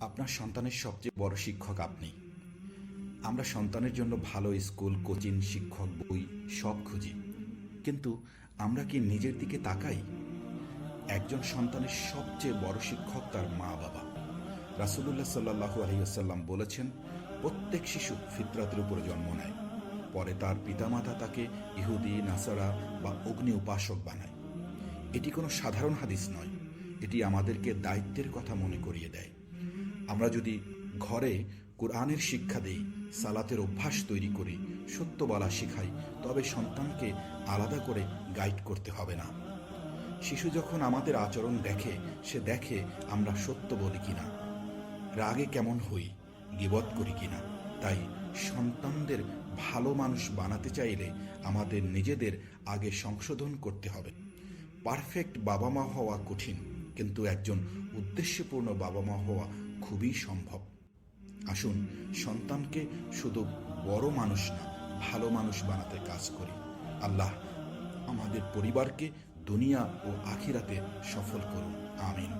আপনার সন্তানের সবচেয়ে বড় শিক্ষক আপনি। আমরা সন্তানের জন্য ভালো স্কুল, কোচিং, শিক্ষক, বই সব খুঁজি। কিন্তু আমরা কি নিজের দিকে তাকাই? একজন সন্তানের সবচেয়ে বড় শিক্ষক তার মা বাবা। রাসুলুল্লাহ সাল্লাহু আলহিহাল্লাম বলেছেন, প্রত্যেক শিশু ফিতরাতের উপরে জন্ম নেয়। পরে তার পিতামাতা তাকে ইহুদি, নাসারা বা অগ্নি উপাসক বানায়। এটি কোনো সাধারণ হাদিস নয়। এটি আমাদেরকে দায়িত্বের কথা মনে করিয়ে দেয়। আমরা যদি ঘরে কোরআনের শিক্ষা দেই, সালাতের অভ্যাস তৈরি করি সত্য বলা শেখাই, তবে সন্তানকে আলাদা করে গাইড করতে হবে না। শিশু যখন আমাদের আচরণ দেখে, সে দেখে আমরা সত্য বলি কিনা, রাগে কেমন হই, গিবত করি কিনা, তাই সন্তানদের ভালো মানুষ বানাতে চাইলে আমাদের নিজেদের আগে সংশোধন করতে হবে। পারফেক্ট বাবা মা হওয়া কঠিন, কিন্তু একজন উদ্দেশ্যপূর্ণ বাবা মা হওয়া খুবই সম্ভব। আসুন, সন্তানকে শুধু বড় মানুষ না, ভালো মানুষ বানাতে কাজ করি। আল্লাহ আমাদের পরিবারকে দুনিয়া ও আখিরাতে সফল করুন। আমিন।